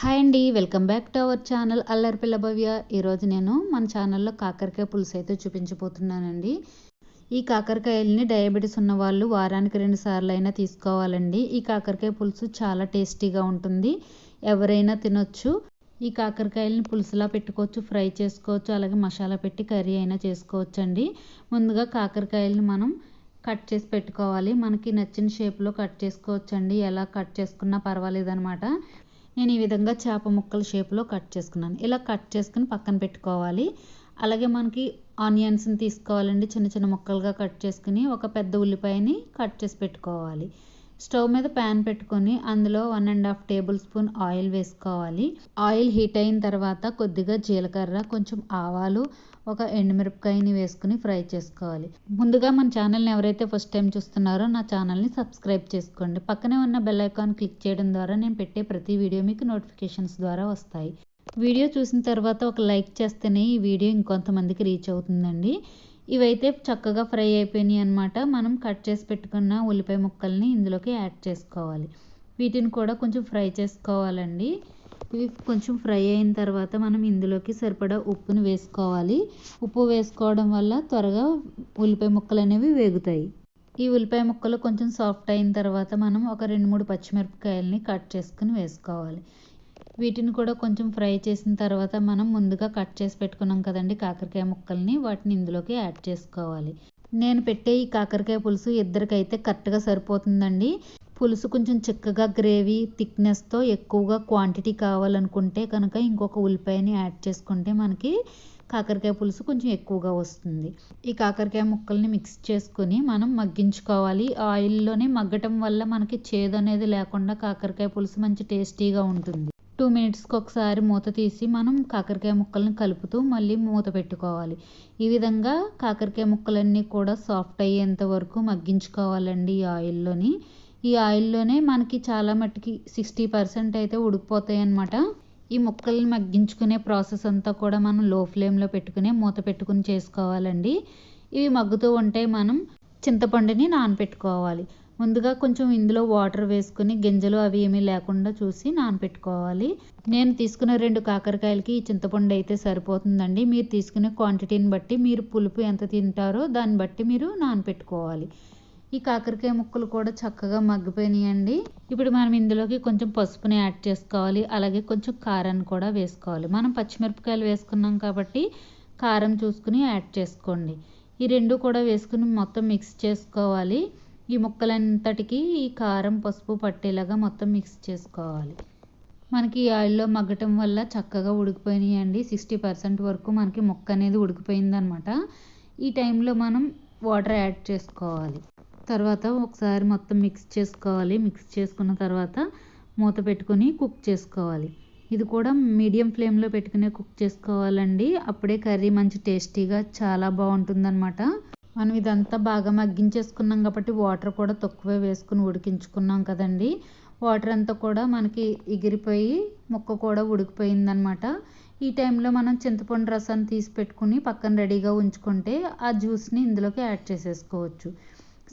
Hi అండి welcome back to our channel అల్లరి పిల్ల భవ్య. ఈరోజు నేను మన ఛానల్లో కాకరకాయ పులుసు అయితే చూపించబోతున్నానండి. ఈ కాకరకాయలని డయాబెటీస్ ఉన్న వాళ్ళు వారానికి రెండు సార్లు అయినా తీసుకోవాలండి. ఈ కాకరకాయ పులుసు చాలా టేస్టీగా ఉంటుంది. ఎవరైనా తినొచ్చు. ఈ కాకరకాయలని పులుసులా పెట్టుకోవచ్చు ఫ్రై చేసుకోవచ్చు అలాగే మసాలా పెట్టి కర్రీ అయినా చేసుకోవచ్చు అండి ముందుగా కాకరకాయలని మనం కట్ చేసి పెట్టుకోవాలి. మనకి నచ్చిన షేప్లో కట్ చేసుకోవచ్చండి. ఎలా కట్ చేసుకున్నా పర్వాలేదు అనమాట నేను ఈ విధంగా చేప ముక్కల షేప్లో కట్ చేసుకున్నాను. ఇలా కట్ చేసుకుని పక్కన పెట్టుకోవాలి. అలాగే మనకి ఆనియన్స్ని తీసుకోవాలండి. చిన్న చిన్న ముక్కలుగా కట్ చేసుకుని ఒక పెద్ద ఉల్లిపాయని కట్ చేసి పెట్టుకోవాలి. స్టవ్ మీద ప్యాన్ పెట్టుకొని అందులో one and half table spoon oil వేసుకోవాలి. ఆయిల్ హీట్ అయిన తర్వాత కొద్దిగా జీలకర్ర కొంచెం ఆవాలు ఒక ఎండుమిరపకాయని వేసుకుని ఫ్రై చేసుకోవాలి. ముందుగా మన ఛానల్ని ఎవరైతే ఫస్ట్ టైం చూస్తున్నారో నా ఛానల్ని సబ్స్క్రైబ్ చేసుకోండి. పక్కనే ఉన్న బెల్ ఐకాన్ క్లిక్ చేయడం ద్వారా నేను పెట్టే ప్రతి వీడియో మీకు నోటిఫికేషన్స్ ద్వారా వస్తాయి. వీడియో చూసిన తర్వాత ఒక లైక్ చేస్తేనే ఈ వీడియో ఇంకొంతమందికి రీచ్ అవుతుందండి. ఇవైతే చక్కగా ఫ్రై అయిపోయినాయి అనమాట మనం కట్ చేసి పెట్టుకున్న ఉల్లిపాయ ముక్కల్ని ఇందులోకి యాడ్ చేసుకోవాలి. వీటిని కూడా కొంచెం ఫ్రై చేసుకోవాలండి. ఇవి కొంచెం ఫ్రై అయిన తర్వాత మనం ఇందులోకి సరిపడా ఉప్పుని వేసుకోవాలి. ఉప్పు వేసుకోవడం వల్ల త్వరగా ఉల్లిపాయ ముక్కలు అనేవి వేగుతాయి. ఈ ఉల్లిపాయ ముక్కలు కొంచెం సాఫ్ట్ అయిన తర్వాత మనం ఒక రెండు మూడు పచ్చిమిరపకాయలని కట్ చేసుకుని వేసుకోవాలి. వీటిని కూడా కొంచెం ఫ్రై చేసిన తర్వాత మనం ముందుగా కట్ చేసి పెట్టుకున్నాం కదండి కాకరకాయ ముక్కల్ని. వాటిని ఇందులోకి యాడ్ చేసుకోవాలి. నేను పెట్టే ఈ కాకరకాయ పులుసు ఇద్దరికైతే కరెక్ట్గా సరిపోతుందండి. పులుసు కొంచెం చిక్కగా గ్రేవీ థిక్నెస్తో ఎక్కువగా క్వాంటిటీ కావాలనుకుంటే కనుక ఇంకొక ఉల్లిపాయని యాడ్ చేసుకుంటే మనకి కాకరకాయ పులుసు కొంచెం ఎక్కువగా వస్తుంది. ఈ కాకరకాయ ముక్కల్ని మిక్స్ చేసుకుని మనం మగ్గించుకోవాలి. ఆయిల్లోనే మగ్గటం వల్ల మనకి చేదు అనేది లేకుండా కాకరకాయ పులుసు మంచి టేస్టీగా ఉంటుంది. టూ మినిట్స్కి ఒకసారి మూత తీసి మనం కాకరకాయ ముక్కల్ని కలుపుతూ మళ్ళీ మూత పెట్టుకోవాలి. ఈ విధంగా కాకరకాయ ముక్కలన్నీ కూడా సాఫ్ట్ అయ్యేంత వరకు మగ్గించుకోవాలండి ఈ ఆయిల్లోని. ఈ ఆయిల్లోనే మనకి చాలా మట్టుకి సిక్స్టీ పర్సెంట్ అయితే ఉడికిపోతాయి అన్నమాట ఈ ముక్కల్ని మగ్గించుకునే ప్రాసెస్ అంతా కూడా మనం లో ఫ్లేమ్లో పెట్టుకునే మూత పెట్టుకుని చేసుకోవాలండి. ఇవి మగ్గుతూ ఉంటే మనం చింతపండుని నానపెట్టుకోవాలి. ముందుగా కొంచెం ఇందులో వాటర్ వేసుకుని గింజలు అవి ఏమీ లేకుండా చూసి నానపెట్టుకోవాలి. నేను తీసుకున్న రెండు కాకరకాయలకి ఈ చింతపండు అయితే సరిపోతుందండి. మీరు తీసుకునే క్వాంటిటీని బట్టి మీరు పులుపు ఎంత తింటారో దాన్ని బట్టి మీరు నానపెట్టుకోవాలి. ఈ కాకరకాయ ముక్కలు కూడా చక్కగా మగ్గిపోయినాయండి. ఇప్పుడు మనం ఇందులోకి కొంచెం పసుపుని యాడ్ చేసుకోవాలి. అలాగే కొంచెం కారాన్ని కూడా వేసుకోవాలి. మనం పచ్చిమిరపకాయలు వేసుకున్నాం కాబట్టి కారం చూసుకుని యాడ్ చేసుకోండి. ఈ రెండు కూడా వేసుకుని మొత్తం మిక్స్ చేసుకోవాలి. ఈ ముక్కలంతటికి ఈ కారం పసుపు పట్టేలాగా మొత్తం మిక్స్ చేసుకోవాలి. మనకి ఈ ఆయిల్లో మగ్గటం వల్ల చక్కగా ఉడికిపోయినాయండి. సిక్స్టీ పర్సెంట్ వరకు మనకి ముక్క అనేది ఉడికిపోయిందనమాట. ఈ టైంలో మనం వాటర్ యాడ్ చేసుకోవాలి. తర్వాత ఒకసారి మొత్తం మిక్స్ చేసుకోవాలి. మిక్స్ చేసుకున్న తర్వాత మూత పెట్టుకొని కుక్ చేసుకోవాలి. ఇది కూడా మీడియం ఫ్లేమ్లో పెట్టుకునే కుక్ చేసుకోవాలండి. అప్పుడే కర్రీ మంచి టేస్టీగా చాలా బాగుంటుందన్నమాట మనం ఇదంతా బాగా మగ్గించేసుకున్నాం కాబట్టి వాటర్ కూడా తక్కువే వేసుకుని ఉడికించుకున్నాం కదండి. వాటర్ అంతా కూడా మనకి ఎగిరిపోయి ముక్క కూడా ఉడికిపోయిందనమాట ఈ టైంలో మనం చింతపండు రసాన్ని తీసి పెట్టుకుని పక్కన రెడీగా ఉంచుకుంటే ఆ జ్యూస్ని ఇందులోకి యాడ్ చేసేసుకోవచ్చు.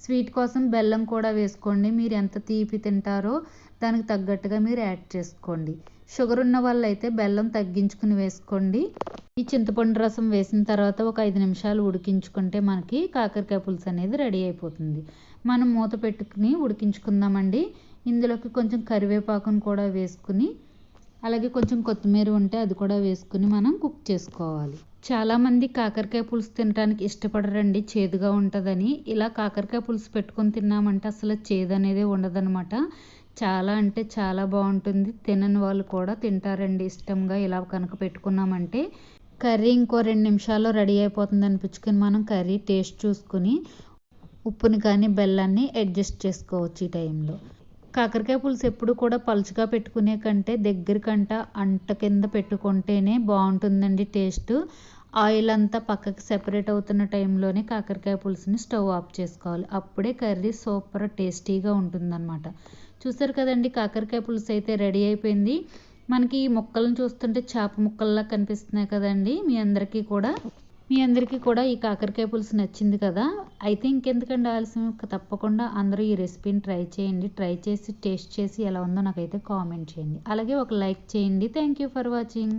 స్వీట్ కోసం బెల్లం కూడా వేసుకోండి. మీరు ఎంత తీపి తింటారో దానికి తగ్గట్టుగా మీరు యాడ్ చేసుకోండి. షుగర్ ఉన్న వాళ్ళైతే బెల్లం తగ్గించుకుని వేసుకోండి. ఈ చింతపండు రసం వేసిన తర్వాత ఒక ఐదు నిమిషాలు ఉడికించుకుంటే మనకి కాకరకాయ పులుసు అనేది రెడీ అయిపోతుంది. మనం మూత పెట్టుకుని ఉడికించుకుందామండి. ఇందులోకి కొంచెం కరివేపాకును కూడా వేసుకుని అలాగే కొంచెం కొత్తిమీర ఉంటే అది కూడా వేసుకుని మనం కుక్ చేసుకోవాలి. చాలామంది కాకరకాయ పులుసు తినడానికి ఇష్టపడరండి చేదుగా ఉంటుందని. ఇలా కాకరకాయ పులుసు పెట్టుకొని తిన్నామంటే అసలు చేదు అనేది ఉండదన్నమాట. చాలా అంటే చాలా బాగుంటుంది. తినని వాళ్ళు కూడా తింటారండి. ఇష్టంగా ఇలా కనుక పెట్టుకున్నామంటే కర్రీ ఇంకో రెండు నిమిషాల్లో రెడీ అయిపోతుంది అనిపించుకొని మనం కర్రీ టేస్ట్ చూసుకుని ఉప్పుని కానీ బెల్లాన్ని అడ్జస్ట్ చేసుకోవచ్చు ఈ టైంలో. కాకరకాయ పులుసు ఎప్పుడు కూడా పలుచగా పెట్టుకునే కంటే దగ్గరకంట అంట కింద పెట్టుకుంటేనే బాగుంటుందండి టేస్ట్. ఆయిల్ అంతా పక్కకి సెపరేట్ అవుతున్న టైంలోనే కాకరకాయ పులుసుని స్టవ్ ఆఫ్ చేసుకోవాలి. అప్పుడే కర్రీ సూపర్ టేస్టీగా ఉంటుందన్నమాట. చూసారు కదండి కాకరకాయ పులుసు అయితే రెడీ అయిపోయింది. మనకి ఈ ముక్కలను చూస్తుంటే చేప ముక్కల్లా కనిపిస్తున్నాయి కదండి మీ అందరికీ కూడా. మీ అందరికీ కూడా ఈ కాకరకాయ పులుసు నచ్చింది కదా. అయితే ఇంకెందుకండి ఆలస్యం? తప్పకుండా అందరూ ఈ రెసిపీని ట్రై చేయండి. ట్రై చేసి టేస్ట్ చేసి ఎలా ఉందో నాకైతే కామెంట్ చేయండి. అలాగే ఒక లైక్ చేయండి. Thank you for watching.